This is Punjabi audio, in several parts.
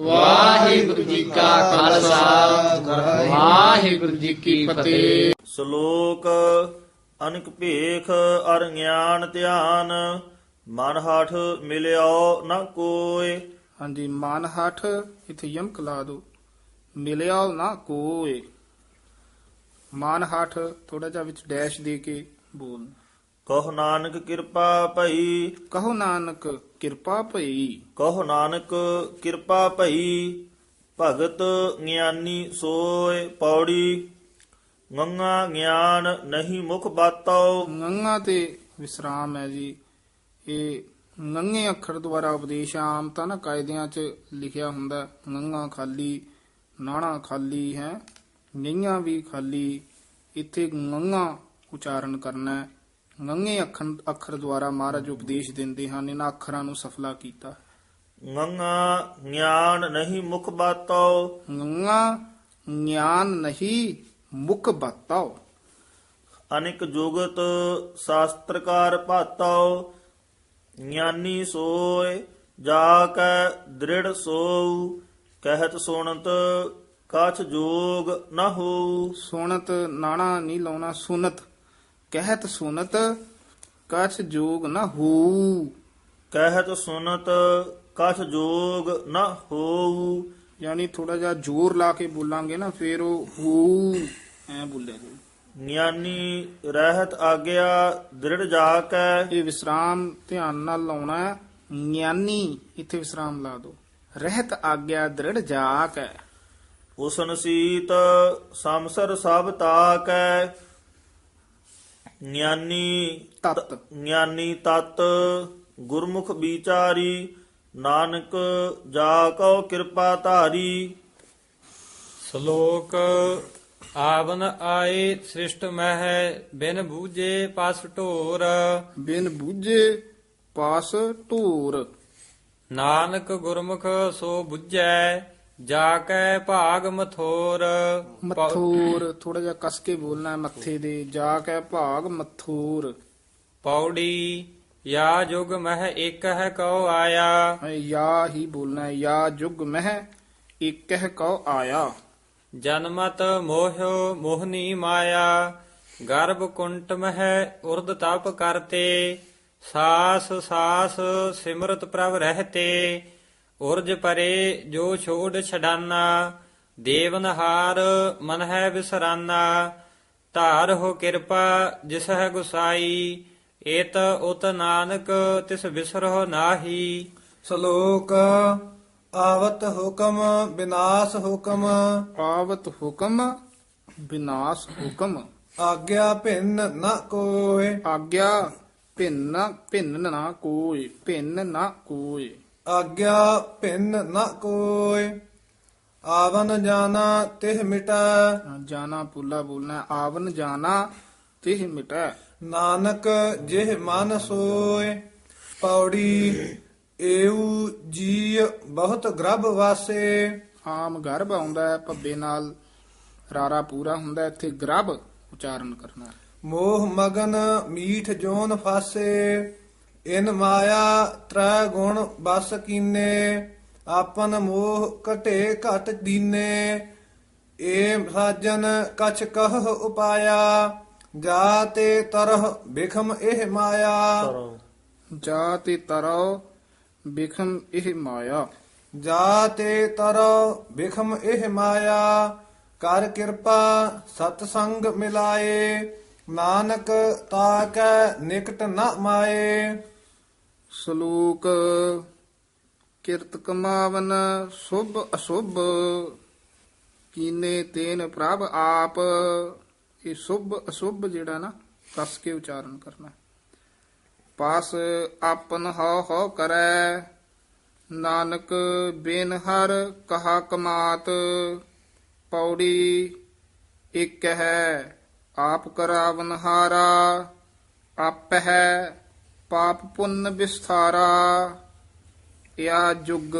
ਵਾਹਿਗੁਰੂ ਜੀ ਕਾ ਖਾਲਸਾ। ਵਾਹਿਗੁਰੂ ਜੀ ਕੀ ਫਤਿਹ। ਸ਼ਲੋਕ ਅਨਕ ਭੇਖ ਅਰ ਗਿਆਨ ਧਿਆਨ ਮਨ ਹਠ ਮਿਲਿਓ ਨ ਕੋਇ। ਹਾਂਜੀ ਮਨ ਹਠ ਇਥੇ ਯਮਕ ਲਾ ਦੋ। ਮਿਲਿਆ ਨਾ ਕੋਏ ਮਨ ਹਠ ਥੋੜਾ ਜਿਹਾ ਵਿੱਚ ਡੈਸ਼ ਦੇ ਕੇ ਬੋਲ ਕਹੁ ਨਾਨਕ ਕਿਰਪਾ ਭਈ। ਕਹੋ ਨਾਨਕ ਕਿਰਪਾ ਭਈ। ਕਹੁ ਨਾਨਕ ਕਿਰਪਾ ਭਈ ਭਗਤ ਗਿਆਨੀ ਸੋਏ ਪੌੜੀ। ਗੰਗਾ ਗਿਆਨ ਨਹੀਂ ਮੁਖ ਬਾਤੋ ਗੰਗਾ ਤੇ ਵਿਸਰਾਮ ਹੈ ਜੀ। ਇਹ ਗੰਗੇ ਅੱਖਰ ਦੁਆਰਾ ਉਪਦੇਸ਼ ਆਮ ਤਾਂ ਨਾ ਕਾਇਦਿਆਂ 'ਚ ਲਿਖਿਆ ਹੁੰਦਾ ਗੰਗਾ ਖਾਲੀ ਨਾਣਾ ਖਾਲੀ ਹੈ ਗਈਆਂ ਵੀ ਖਾਲੀ। ਇੱਥੇ ਗੰਗਾ ਉਚਾਰਨ ਕਰਨਾ ਹੈ। ਗੰਗੇ ਅੱਖਰ ਅੱਖਰ ਦੁਆਰਾ ਮਹਾਰਾਜ ਉਪਦੇਸ਼ ਦਿੰਦੇ ਹਨ ਇਹਨਾਂ ਅੱਖਰਾਂ ਨੂੰ ਸਫਲਾ ਕੀਤਾ। ਗੰਗਾ ਗਿਆਨ ਨਹੀਂ ਮੁਖ ਬਾਤੋ ਗੰਗਾ ਗਿਆਨ ਨਹੀਂ ਮੁਖ ਬਤਾਓ। ਅਨਿਕ ਜੁਗਤ ਸ਼ਾਸਤਰਕਾਰ ਭਾਤੋ ਗਿਆਨੀ ਸੋਏ ਜਾ ਕੈ ਦ੍ਰਿੜ ਸੋਊ। ਕਹਿਤ ਸੁਣਤ ਕਛ ਜੋਗ ਨ ਹੋਊ। ਸੁਨਤ ਨਾਣਾ ਨਹੀਂ ਲਾਉਣਾ ਸੁਨਤ ਕਹਿਤ ਸੁਨਤ ਕਛ ਜੋਗ ਨਾ ਹੋ। ਕਹਿਤ ਸੁਨਤ ਕਛ ਜੋਗ ਨ ਹੋਊ ਯਾਨੀ ਥੋੜਾ ਜਿਹਾ ਜ਼ੋਰ ਲਾ ਕੇ ਬੋਲਾਂਗੇ ਨਾ ਫੇਰ ਉਹ ਹੋ। ਐ ਬੋਲੇਗਾ ਗਿਆਨੀ ਰਹਿਤ ਆਗਿਆ ਦ੍ਰਿੜ ਜਾ ਕੈ ਇਹ ਵਿਸਰਾਮ ਧਿਆਨ ਨਾਲ ਲਾਉਣਾ ਹੈ। ਗਿਆਨੀ ਇੱਥੇ ਵਿਸਰਾਮ ਲਾ ਦੋ ਰਹਿਤ ਆਗਿਆ ਦ੍ਰਿੜ ਜਾਕ। ਹੈ ਉਸਨ ਸੀਤ ਸੰਸਰ ਸਭ ਤਾਕੈ। ਗਿਆਨੀ ਤਤ। ਗਿਆਨੀ ਤਤ ਗੁਰਮੁਖ ਵਿਚਾਰੀ ਨਾਨਕ ਜਾ ਕਉ ਕਿਰਪਾ ਧਾਰੀ। ਸ਼ਲੋਕ ਆਵਨ ਆਏ ਸ੍ਰਿਸ਼ਟ ਮਹਿ ਬਿਨ ਬੂਝੇ ਪਸ ਢੋਰ। ਬਿਨ ਬੂਝੇ ਪਾਸ ਢੂਰ। ਨਾਨਕ ਗੁਰਮੁਖ ਸੋ ਬੁੱਝੈ ਜਾ ਕੈ ਭਾਗ ਮਥੋਰ। ਮਥੂਰ ਥੋੜਾ ਜਿਹਾ ਕਸ ਕੇ ਬੋਲਣਾ ਹੈ ਮੱਥੇ ਦੇ। ਜਾ ਕੇ ਭਾਗ ਮਥੂਰ। ਪੌੜੀ ਯਾ ਜੁਗ ਮਹਿ ਇੱਕ ਹੈ ਕਉ ਆਇਆ। ਯਾ ਹੀ ਬੋਲਣਾ ਹੈ ਯਾ ਜੁਗ ਮਹਿ ਇਕਹ ਕਉ ਆਇਆ। ਜਨਮਤ ਮੋਹਿ ਮੋਹਨੀ ਮਾਇਆ ਗਰਭ ਕੁੰਟ ਮਹਿ ਉਰਦ ਤਪ ਕਰਤੇ ਸਾਸ ਸਾਸ ਸਿਮਰਤ ਪ੍ਰਭ ਰਹਤੇ। ਉਰਜ ਪਰੇ ਜੋ ਛੋੜ ਛਡਾਨਾ ਦੇਵਨਹਾਰ ਮਨ ਹੈ ਵਿਸਰਾਨਾ। ਧਾਰ ਹੋ ਕਿਰਪਾ ਜਿਸ ਹੈ ਗੁਸਾਈ ਏਤ ਉਤ ਨਾਨਕ ਤਿਸ ਵਿਸਰਹੁ ਨਾਹੀ। ਸ਼ਲੋਕ ਆਵਤ ਹੁਕਮ ਬਿਨਾਸ਼ ਹੁਕਮ। ਆਵਤ ਹੁਕਮ ਬਿਨਾਸ਼ ਹੁਕਮ। ਆਗਿਆ ਭਿੰਨ ਨ ਕੋਇ। ਆਗਿਆ ਭਿੰਨ ਭਿੰਨ ਨਾ ਕੋਈ ਭਿੰਨ ਨਾ ਕੋਈ ਆਗਿਆ ਭਿੰਨ ਨ ਕੋਇ ਆਵਨ ਜਾਣਾ ਤਿਹ ਮਿਟੈ। ਜਾਣਾ ਪੁੱਲਾ ਬੋਲਣਾ ਆਵਨ ਜਾਣਾ ਤਿਹ ਮਿਟੈ। ਨਾਨਕ ਜਿਹ ਮਨ ਸੋਇ ਪੌੜੀ ਏਉ ਜੀ ਬਹੁਤ ਗ੍ਰਭ ਵਾਸੇ। ਆਮ ਗਰਭ ਆਉਂਦਾ ਹੈ ਭੱਬੇ ਨਾਲ ਰਾਰਾ ਪੂਰਾ ਹੁੰਦਾ ਹੈ, ਇੱਥੇ ਗਰਭ ਉਚਾਰਨ ਕਰਨਾ ਹੈ। ਮੋਹ ਮਗਨ ਮੀਠ ਜੋਨ ਫਾਸੇ। ਇਨ ਮਾਇਆ ਤ੍ਰੈ ਗੁਣ ਬਸ ਕੀਨੇ ਆਪਨ ਮੋਹ ਘਟੇ ਘਟ ਦੀਨੇ। ਏ ਸਾਜਨ ਕਛ ਕਹ ਉਪਾਇਆ ਜਾ ਤੇ ਤਰਹ ਬਿਖਮ ਇਹ ਮਾਇਆ। ਜਾ ਤੇ ਤਰੋ ਬਿਖਮ ਇਹ ਮਾਇਆ। ਜਾ ਤੇ ਤਰੋ ਬਿਖਮ ਇਹ ਮਾਇਆ ਕਰ ਕਿਰਪਾ ਸਤ ਸੰਗ ਮਿਲਾਏ। ਨਾਨਕ ਤਾਕੈ ਨਿਕਟ ਨ ਮਾਏ। ਸ਼ਲੋਕ ਕਿਰਤ ਕਮਾਵਨ ਸੁਭ ਅਸੁਭ, ਕੀਨੇ ਤੇਨ ਪ੍ਰਭ ਆਪ। ਇਹ ਸੁਭ ਅਸੁਭ ਜਿਹੜਾ ਨਾ ਕਸ ਕੇ ਉਚਾਰਨ ਕਰਨਾ। ਪਾਸ ਆਪਨ ਹਉ ਹਉ ਕਰੈ, ਨਾਨਕ ਬੇਨ ਹਰ ਕਹਾ ਕਮਾਤ। ਪੌੜੀ ਇੱਕ ਹੈ ਆਪ ਕਰਾਵਨ ਹਾਰਾ ਆਪ ਹੈ ਪਾਪ ਪੁੰਨ ਵਿਸਥਾਰਾ ਯਾ ਜੁਗ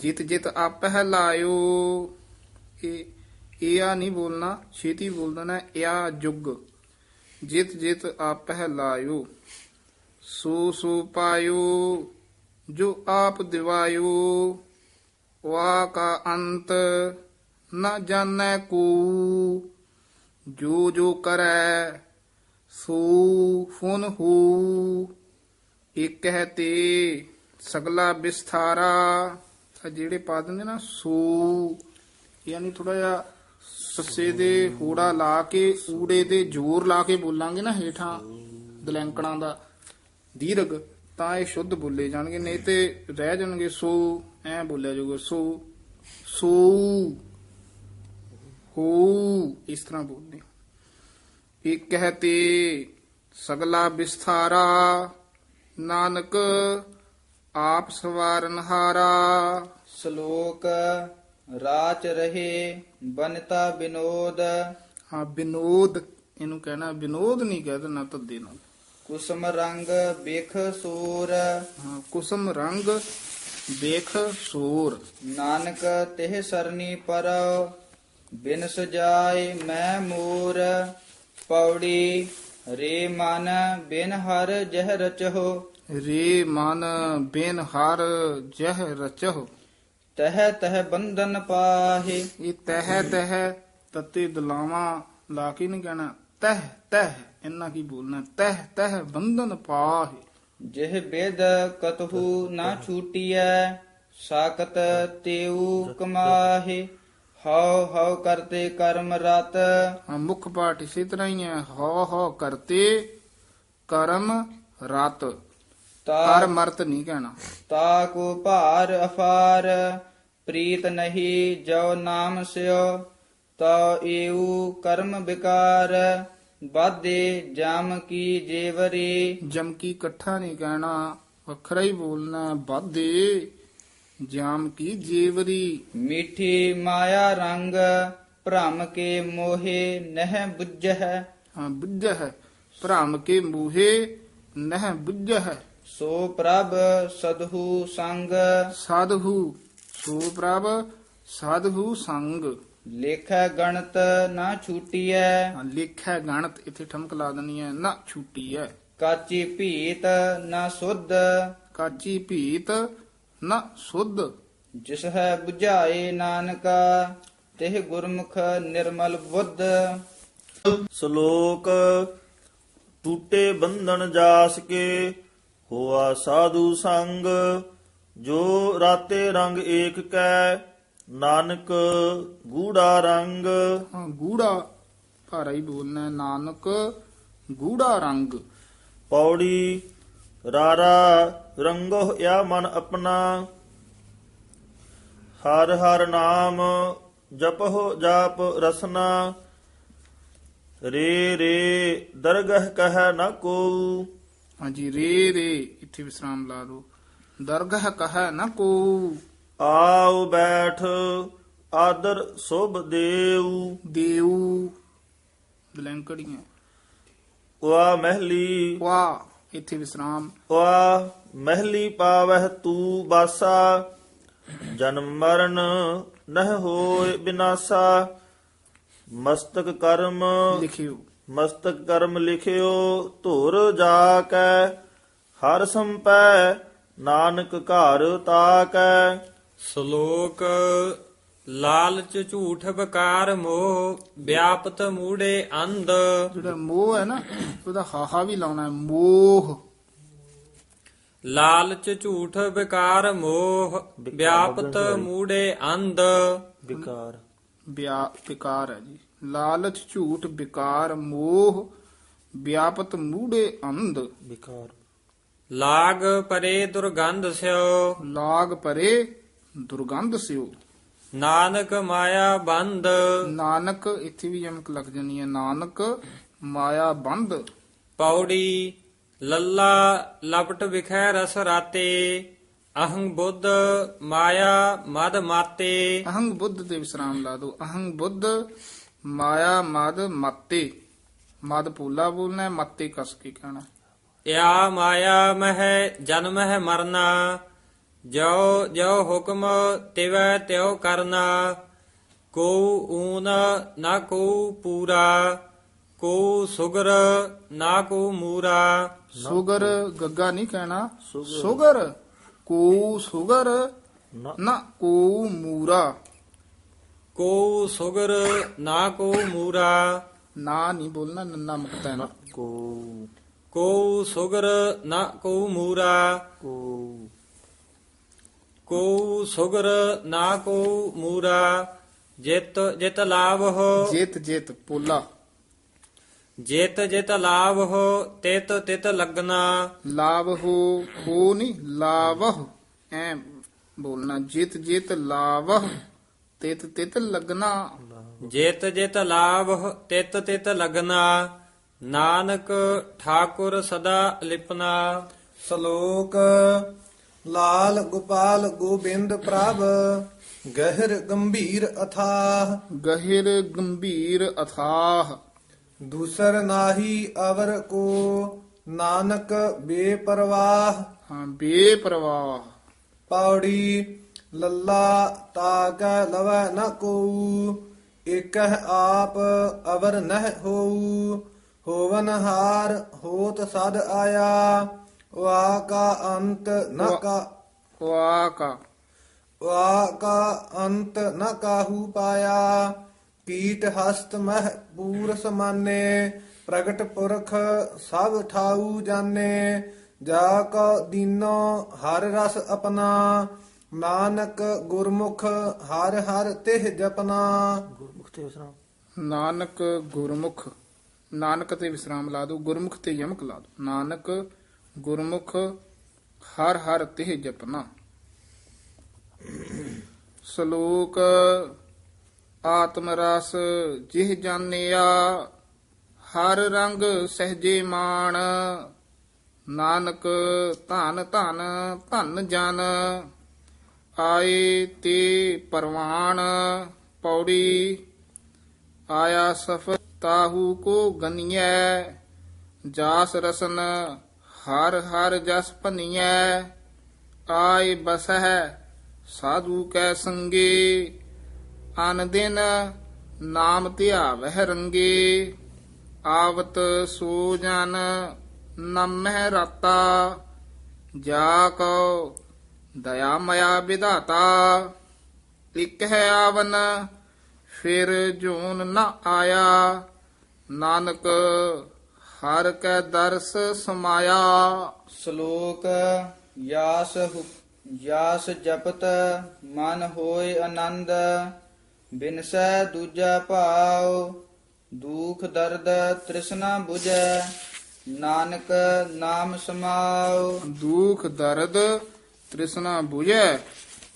ਜਿਤ ਜਿਤ ਆਪ ਹੈ ਲਾਇਓ ਇਹ ਇਹ ਨਹੀਂ ਬੋਲਣਾ ਛੇਤੀ ਬੋਲ ਦੇਣਾ ਯਾ ਜੁਗ ਜਿਤ ਜਿਤ ਆਪ ਹੈ ਲਾਇਓ ਸੋ ਸੋ ਪਾਇਓ ਜੋ ਆਪ ਦਿਵਾਇਓ ਵਾ ਕਾ ਅੰਤ ਨ ਜਾਣੈ ਕੋ ਜੋ ਜੋ ਕਰੈ, ਸੋ ਫੁਨ ਹੋ ਇਕ ਹੈ ਤੇ ਸਗਲਾ ਵਿਸਥਾਰਾ ਆਹ ਜਿਹੜੇ ਪਾ ਦਿੰਦੇ ਨਾ, ਸੋ, ਯਾਨੀ ਥੋੜਾ ਜਿਹਾ ਸੱਸੇ ਦੇ ਹੋੜਾ ਲਾ ਕੇ, ਊੜੇ ਦੇ ਜ਼ੋਰ ਲਾ ਕੇ ਬੋਲਾਂਗੇ ਨਾ ਹੇਠਾਂ ਦਲੈਂਕਣਾ ਦਾ ਦੀਰਘ, ਤਾਂ ਇਹ ਸ਼ੁੱਧ ਬੋਲੇ ਜਾਣਗੇ, ਨਹੀਂ ਤੇ ਰਹਿ ਜਾਣਗੇ ਸੋ, ਐ ਬੋਲਿਆ ਜਾਊਗਾ, ਸੋ ਸੋ। ਹੋ ਇਸ ਤਰ੍ਹਾਂ ਬੋਲਦੇ ਇੱਕ ਹੈ ਤੇ ਸਗਲਾ ਵਿਸਥਾਰਾ ਨਾਨਕ ਆਪ ਸਵਾਰਨ ਹਾਰਾ ਸ਼ਲੋਕ ਰਾਚ ਰਹੇ ਬਨਤਾ ਬਿਨੋਦ। ਹਾਂ ਵਿਨੋਦ ਇਹਨੂੰ ਕਹਿਣਾ ਵਿਨੋਦ ਨਹੀਂ ਕਹਿ ਦੇਣਾ ਤੱਦੇ ਨਾਲ। ਕੁਸਮ ਰੰਗ ਬਿਖ ਸੂਰ। ਹਾਂ ਕੁਸਮ ਰੰਗ ਵੇਖ ਸੂਰ। ਨਾਨਕ ਤਿਹ ਸਰਨੀ ਪਰ ਬਿਨ ਸਜਾਏ ਮੈਂ ਮੂਰ ਪੌੜੀ ਰੇ ਮਨ ਬਿਨ ਹਰ ਜਹ ਰਚਹੁ। ਰੇ ਮਨ ਬਿਨ ਹਰ ਜਹ ਰਚਹੁ। ਤਹ ਤਹ ਬੰਧਨ ਪਾਹੇ। ਇਹ ਤਹ ਤਹ ਤਤੇ ਦਲਾਵਾਂ ਲਾ ਕੇ ਨਹੀਂ ਕਹਿਣਾ। ਤਹ ਤਹ ਇੰਨਾ ਕੀ ਬੋਲਣਾ। ਤਹ ਤਹ ਬੰਧਨ ਪਾਹੇ। ਜਿਹ ਬੇਦ ਕਤਹੂ ਨਾ ਛੂਟੀਐ ਸਾਕਤ ਤੇਉ ਕਮਾਹੇ। ਹਉ ਹਉ ਕਰਤੇ ਕਰਮ ਰਤ। ਹਾਂ ਮੁੱਖ ਪਾਠ ਇਸੇ ਤਰ੍ਹਾਂ ਹੀ ਹੈ। ਹੋ ਹੋ ਕਰਤੇ ਕਰਮ ਰਤ। ਕਰ ਮਰਤ ਨਹੀਂ ਕਹਿਣਾ। ਤਾ ਕੋ ਭਾਰ ਅਫਾਰ ਪ੍ਰੀਤ ਨਹੀਂ ਜੋ ਨਾਮ ਸਿਓ ਤਾ ਏਉ ਕਰਮ ਵਿਕਾਰ ਬਾਧੇ ਜਾਮ ਕੀ ਜੇਵਰੀ। ਜਮਕੀ ਇਕੱਠਾ ਨਹੀਂ ਕਹਿਣਾ। ਵੱਖਰਾ ਹੀ ਬੋਲਣਾ ਬਾਧੇ ਜਾਮ ਕੀ ਜੇਵਰੀ। ਮਿੱਠੀ ਮਾਇਆ ਰੰਗ ਭ੍ਰਮ ਕੇ ਮੋਹੇ ਨਹਿ ਬੁੱਝਹਿ। ਹਾਂ ਬੁੱਝ ਹੈ ਭ੍ਰਮ ਕੇ ਮੂਹੇ ਨਹਿ ਬੁੱਝ ਹੈ ਸੋ ਪ੍ਰਭ ਸਦਹੂ ਸੰਗ। ਸਾਧੂ ਸੋ ਪ੍ਰਭ ਸਾਧੂ ਸੰਗ। ਲੇਖੈ ਗਣਤ ਨਾ ਛੂਟੀਐ। ਹਾਂ, ਲਿਖੈ ਗਣਤ ਇੱਥੇ ਠਮਕ ਲਾ ਦੇਣੀ ਹੈ ਨਾ ਛੁੱਟੀ ਹੈ ਕਾਚੀ ਭੀਤ ਨਾ ਸੁਧ। ਕਾਚੀ ਭੀਤ ਨਾ ਸੁਧ। ਜਿਸ ਹੈ 부ਝਾਏ ਨਾਨਕਾ ਤਿਹ ਗੁਰਮੁਖ ਨਿਰਮਲ ਬੁੱਧ। ਸ਼ਲੋਕ ਟੂਟੇ ਬੰਧਨ ਜਾਸ ਕੇ ਹੋਆ ਸਾਧੂ ਸੰਗ ਜੋ ਰਾਤੇ ਰੰਗ ਏਕ ਕੈ ਨਾਨਕ ਗੂੜਾ ਰੰਗ। ਹਾਂ ਗੂੜਾ ਭਾਰਾ ਹੀ ਬੋਲਣਾ ਨਾਨਕ ਗੂੜਾ ਰੰਗ। ਪੌੜੀ ਰਾਰਾ ਰੰਗੋ ਯਾ ਮਨ ਆਪਣਾ। ਹਰ ਹਰ ਨਾਮ ਜਪਹੁ ਜਾਪ ਰਸਨਾ। ਰੇ ਰੇ ਦਰਗਹ ਕਹ ਨ ਕੋ ਹਾਂਜੀ ਰੇ ਰੇ ਇੱਥੇ ਵਿਸਰਾਮ ਲਾ ਦੋ ਦਰਗਹ ਕਹੈ ਨ ਕੋ ਆਉ ਬੈਠ ਆਦਰ ਸੁਭ ਦੇਉ ਦੇਉ ਬਲੈਂਕੜੀਆਂ। ਵਾ ਮਹਿਲੀ। ਵਾ ਇੱਥੇ ਵਿਸਰਾਮ। ਵਾ ਮਹਿਲੀ ਪਾਵਹਿ ਤੂ ਬਾਸਾ ਜਨਮ ਮਰਨ ਨਹ ਹੋਏ ਬਿਨਾਸਾ। ਮਸਤਕ ਕਰਮ ਲਿਖਿਓ। ਮਸਤਕ ਕਰਮ ਲਿਖਿਓ ਧੁਰ ਜਾ ਕੈ ਹਰ ਸੰਪੈ ਨਾਨਕ ਘਰ ਤਾਕੈ। ਸ਼ਲੋਕ ਲਾਲਚ ਝੂਠ ਬਕਾਰ ਮੋਹ ਵਿਆਪਤ ਮੂੜੇ ਅੰਧ। ਜਿਹੜਾ ਮੋਹ ਹੈ ਨਾ ਉਹਦਾ ਹਾਹਾ ਵੀ ਲਾਉਣਾ ਹੈ ਮੋਹ। ਲਾਲਚ ਝੂਠ ਬਕਾਰ ਮੋਹ ਵਿਆਪਤ ਮੂੜੇ ਅੰਧ। ਵਿਕਾਰ ਵਿਕਾਰ ਹੈ ਜੀ। ਲਾਲਚ ਝੂਠ ਵਿਕਾਰ ਮੋਹ ਵਿਆਪਤ ਮੂੜੇ ਅੰਧ। ਵਿਕਾਰ ਲਾਗ ਪਰੇ ਦੁਰਗੰਧ ਸਿਓ। ਲਾਗ ਪਰੇ ਦੁਰਗੰਧ ਸਿਓ। ਨਾਨਕ ਮਾਇਆ ਬੰਦ। ਨਾਨਕ ਇੱਥੇ ਵੀ ਯਮਕ ਲੱਗ ਜਾਣੀ ਹੈ। ਨਾਨਕ ਮਾਇਆ ਬੰਧ ਪੌੜੀ ਲੱਲਾ ਲਪਟ ਵਿਖੈ ਰਸ ਰਾਤੇ। ਅਹੰ ਬੁੱਧ ਮਾਇਆ ਮਦ ਮਾਤੇ। ਅਹੰਗ ਬੁੱਧ ਤੇ ਵਿਸਰਾਮ ਲਾ ਦੋ ਅਹੰਗ ਬੁੱਧ ਮਾਇਆ ਮਦ ਮਤੇ। ਮਦ ਪੂਲਾ ਬੋਲਣਾ ਮਤੇ ਕਸ ਕੇ ਕਹਿਣਾ। ਯਾ ਮਾਇਆ ਮਹਿ ਜਨਮ ਹੈ ਮਰਨਾ। ਜੋ ਜੋ ਹੁਕਮ ਤਿਵੈ ਤਿਉ ਕਰਨਾ ਕੋ ਊਨ ਨਾ ਕੋ ਪੂਰਾ ਕੋ ਸੁਗਰ ਨਾ ਕੋ ਮੂਰਾ। ਸੁਗਰ ਗੱਗਾ ਨਹੀਂ ਕਹਿਣਾ ਸੁਗਰ। ਕੋ ਸੁਗਰ ਨਾ ਕੋ ਮੂਰਾ। ਕੋ ਸੁਗਰ ਨਾ ਕੋ ਮੂਰਾ। ਨਾ ਨਹੀਂ ਬੋਲਣਾ ਨੰਨਾ ਮੁਕਤਾ ਨਾ ਕੋ ਕੋ ਸੁਗਰ ਨਾ ਕੋ ਮੂਰਾ। ਕੋ ਕੋ ਸੁਗਰ ਨਾ ਕੋ ਮੂਰਾ ਜਿਤ ਜਿਤ ਲਾਭ ਜੇਤ ਜੇਤ ਪੋਲਾ। ਜਿਤ ਜਿਤ ਲਾਭ ਹੋ ਤਿਤ ਤਿਤ ਲਗਨਾ। ਲਾਭ ਹੋ ਨਹੀਂ ਲਾਵਹ। ਐ ਬੋਲਣਾ ਜਿਤ ਜਿਤ ਲਾਵਹ ਤਿਤ ਤਿਤ ਲਗਨਾ। ਜਿਤ ਜਿਤ ਲਾਭ ਤਿਤ ਤਿਤ ਲਗਨਾ। ਨਾਨਕ ਠਾਕੁਰ ਸਦਾ ਲਿਪਨਾ। ਸ਼ਲੋਕ ਲਾਲ ਗੋਪਾਲ ਗੋਬਿੰਦ ਪ੍ਰਭ ਗਹਿਰ ਗੰਭੀਰ ਅਥਾਹ। ਗਹਿਰ ਗੰਭੀਰ ਅਥਾਹ। ਦੂਸਰ ਨਾਹੀ ਅਵਰ ਕੋ ਨਾਨਕ ਬੇਪਰਵਾਹ। ਹਾਂ ਬੇਪਰਵਾਹ। ਪੌੜੀ ਲੱਲਾ ਤਾਕੈ ਲਵੈ ਨ ਕੋ ਇਕਹ ਆਪ ਅਵਰ ਨਹਿ ਹੋਊ। ਹੋਵਨ ਹਾਰ ਹੋਤ ਸਦ ਆਇਆ ਵਾ ਕਾ ਅੰਤ ਨ ਕਾ ਵਾਕਾ। ਵਾ ਕਾ ਅੰਤ ਨ ਕਾਹੂ ਪਾਇਆ? ਕੀਟ ਹਸਤ ਮਹਿ ਪੂਰ ਸਮਾਨੇ ਪ੍ਰਗਟ ਪੁਰਖ ਸਭ ਠਾਊ ਜਾਣੇ ਜਾ ਕੋ ਦੀਨੋ ਹਰ ਰਸ ਆਪਣਾ ਨਾਨਕ ਗੁਰਮੁਖ ਹਰ ਹਰ ਤਿਹ ਜਪਨਾ ਗੁਰਮੁਖ ਤੇ ਵਿਸਰਾਮ। ਨਾਨਕ ਗੁਰਮੁਖ ਨਾਨਕ ਤੇ ਵਿਸਰਾਮ ਲਾ ਦੋ ਗੁਰਮੁਖ ਤੇ ਯਮਕ ਲਾ ਦੋ ਨਾਨਕ ਗੁਰਮੁਖ ਹਰ ਹਰ ਤਿਹ ਜਪਨਾ। ਸ਼ਲੋਕ ਆਤਮ ਰਸ ਜਿਹ ਜਾਣਿਆ, ਹਰ ਰੰਗ ਸਹਜੇ ਮਾਣ, ਨਾਨਕ ਧਨ ਧਨ ਧਨ ਜਨ, ਆਏ ਤੇ ਪਰਵਾਨ ਪੌੜੀ, ਆਇਆ ਸਫਰ ਤਾਹੂ ਕੋ ਗਨੀਐ, ਜਾਸ ਰਸਨ ਹਰ ਹਰ ਜਸ ਭਨੀਐ, ਆਏ ਬਸਹਿ ਸਾਧੂ ਕੈ ਸੰਗੇ। ਅਨ ਦਿਨ ਨਾਮ ਧਿਆਵਹਿ ਰੰਗੇ, ਆਵਤ ਸੋ ਜਨ ਨਮਹਿ ਰਾਤਾ। ਜਾ ਕੋ ਦਇਆ ਮਇਆ ਵਿਧਾਤਾ ਇਕ ਹੈ ਆਵਨ, ਫਿਰ ਜੂਨ ਨ ਆਇਆ। ਨਾਨਕ ਹਰ ਕੈ ਦਰਸ ਸਮਾਇਆ। ਸ਼ਲੋਕ ਯਾਸ ਹੁ- ਯਾਸ ਜਪਤ ਮਨ ਹੋਏ ਆਨੰਦ ਬਿਨਸੈ ਦੂਜਾ ਭਾਉ ਦੁਖ ਦਰਦ ਤ੍ਰਿਸ਼ਨਾ 부ਜੈ ਨਾਨਕ ਨਾਮ ਸਮਾਉ। ਦੁਖ ਦਰਦ ਤ੍ਰਿਸ਼ਨਾ 부ਜੈ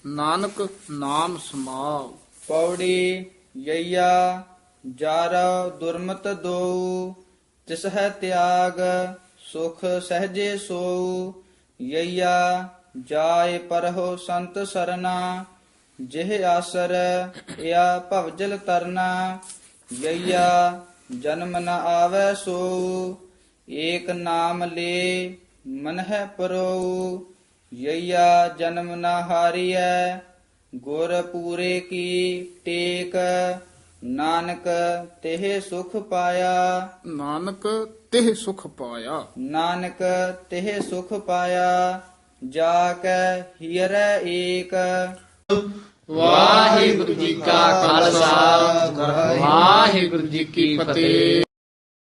ਨਾਨਕ ਨਾਮ ਸਮਾਉ। ਪੌੜੀ ਯਈਆ ਜਰ ਦੁਰਮਤ ਦੋ ਤਿਸ ਹੈ ਤਿਆਗ, ਸੁਖ ਸਹਜੇ ਸੋਊ ਯਈਆ ਜਾਏ ਪਰਹੁ ਸੰਤ ਸਰਨਾ ਜਿਹ ਆਸਰ ਇਆ ਭਵਜਲ ਤਰਨਾ ਯਈਆ ਜਨਮ ਨ ਆਵੈ ਸੋ ਏਕ ਨਾਮ ਲੇ ਮਨ ਹੈ ਪਰੋ ਯਈਆ ਜਨਮ ਨ ਹਾਰੀਐ, ਗੁਰ ਪੂਰੇ ਕੀ ਟੇਕ ਨਾਨਕ ਤਿਹ ਸੁਖ ਪਾਇਆ। ਨਾਨਕ ਤਿਹ ਸੁਖ ਪਾਇਆ। ਨਾਨਕ ਤਿਹ ਸੁਖ ਪਾਇਆ ਜਾ ਕੈ ਹੀਰੈ ਏਕ। ਵਾਹਿਗੁਰੂ ਜੀ ਕਾ ਖਾਲਸਾ ਵਾਹਿਗੁਰੂ ਜੀ ਕੀ ਫਤਿਹ।